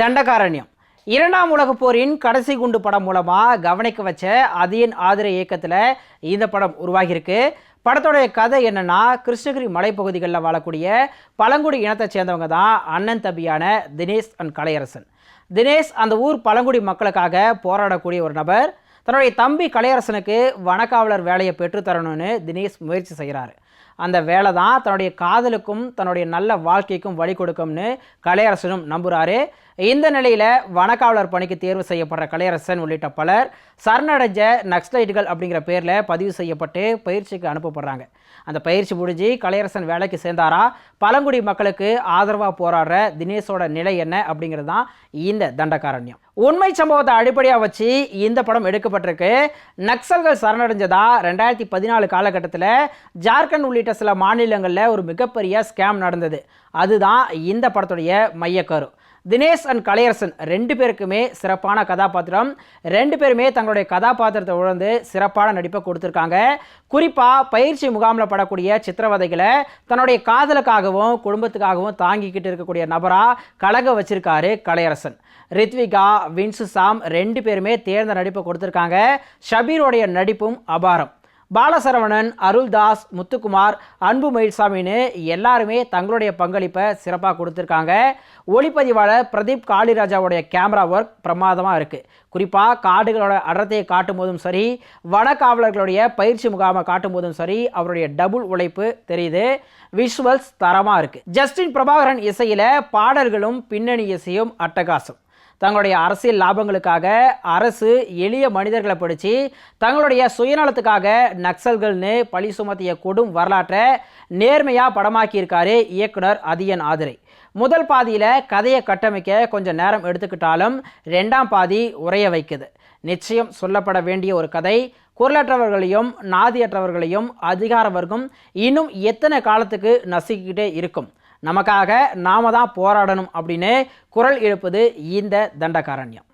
தண்டகாரண்யம். இரண்டாம் உலகப் போரின் கடைசி குண்டு படம் மூலமாக கவனிக்க வச்ச அதியன் ஆதிரை இயக்கத்தில் இந்த படம் உருவாகியிருக்கு. படத்தோடைய கதை என்னென்னா கிருஷ்ணகிரி மலைப்பகுதிகளில் வாழக்கூடிய பழங்குடி இனத்தை சேர்ந்தவங்க தான் அண்ணன் தம்பியான தினேஷ் அண்ட் கலையரசன். தினேஷ் அந்த ஊர் பழங்குடி மக்களுக்காக போராடக்கூடிய ஒரு நபர். தன்னுடைய தம்பி கலையரசனுக்கு வனக்காவலர் வேலையை பெற்றுத்தரணும்னு தினேஷ் முயற்சி செய்கிறாரு அந்த வேலை தான் தன்னுடைய காதலுக்கும் தன்னுடைய நல்ல வாழ்க்கைக்கும் வழி கொடுக்கும்னு கலையரசனும் நம்புகிறாரு இந்த நிலையில் வனக்காவலர் பணிக்கு தேர்வு செய்யப்படுற கலையரசன் உள்ளிட்ட பலர் சரணடைஞ்ச நக்ஸ்லைட்டுகள் அப்படிங்கிற பேரில் பதிவு செய்யப்பட்டு பயிற்சிக்கு அனுப்பப்படுறாங்க. அந்த பயிற்சி முடிஞ்சு கலையரசன் வேலைக்கு சேர்ந்தாரா? பழங்குடி மக்களுக்கு ஆதரவாக போராடுற தினேஷோட நிலை என்ன அப்படிங்கிறது தான் இந்த தண்டகாரண்யம். உண்மை சம்பவத்தை அடிப்படையாக வச்சு இந்த படம் எடுக்கப்பட்டிருக்கு. நக்சல்கள் சரணடைஞ்சதா? ரெண்டாயிரத்தி பதினாலு காலகட்டத்தில் ஜார்க்கண்ட் உள்ளிட்ட சில மாநிலங்களில் ஒரு மிகப்பெரிய ஸ்கேம் நடந்தது. அதுதான் இந்த படத்துடைய மையக்கரு. தினேஷ் அண்ட் கலையரசன் ரெண்டு பேருக்குமே சிறப்பான கதாபாத்திரம். ரெண்டு பேருமே தங்களுடைய கதாபாத்திரத்தை உணர்ந்து சிறப்பான நடிப்பை கொடுத்துருக்காங்க. குறிப்பாக பயிற்சி முகாமில் படக்கூடிய சித்திரவதைகளை தன்னுடைய காதலுக்காகவும் குடும்பத்துக்காகவும் தாங்கிக்கிட்டு இருக்கக்கூடிய நபராக கலக வச்சிருக்காரு கலையரசன். ரித்விகா வின்சு சாம் ரெண்டு பேருமே தேர்ந்த நடிப்பை கொடுத்துருக்காங்க. ஷபீரோடைய நடிப்பும் அபாரம். பாலசரவணன் அருள்தாஸ் முத்துக்குமார் அன்பு மயில்சாமின்னு எல்லாருமே தங்களுடைய பங்களிப்பை சிறப்பாக கொடுத்துருக்காங்க. ஒளிப்பதிவாளர் பிரதீப் காளிராஜாவுடைய கேமரா ஒர்க் பிரமாதமாக இருக்குது குறிப்பாக காடுகளோட அடர்த்தியை காட்டும் போதும் சரி வனக்காவலர்களுடைய பயிற்சி முகாமை காட்டும் போதும் சரி அவருடைய டபுள் உழைப்பு தெரியுது. விஷுவல்ஸ் தரமாக இருக்குது ஜஸ்டின் பிரபாகரன் இசையில் பாடல்களும் பின்னணி இசையும் அட்டகாசம். தங்களுடைய அரசியல் லாபங்களுக்காக அரசு எளிய மனிதர்களை படித்து தங்களுடைய சுயநலத்துக்காக நக்சல்கள்னு பழி சுமத்திய கொடும் வரலாற்றை நேர்மையாக படமாக்கியிருக்காரு இயக்குனர் அதியன் ஆதிரை. முதல் பாதியில் கதையை கட்டமைக்க கொஞ்சம் நேரம் எடுத்துக்கிட்டாலும் ரெண்டாம் பாதி உரைய வைக்குது. நிச்சயம் சொல்லப்பட வேண்டிய ஒரு கதை. குரலற்றவர்களையும் நாதியற்றவர்களையும் அதிகார வர்க்கம் இன்னும் எத்தனை காலத்துக்கு நசுக்கிக்கிட்டே இருக்கும்? நமக்காக நாம தான் போராடணும் அப்படின்னு குரல் எழுப்பது இந்த தண்டகாரண்யம்.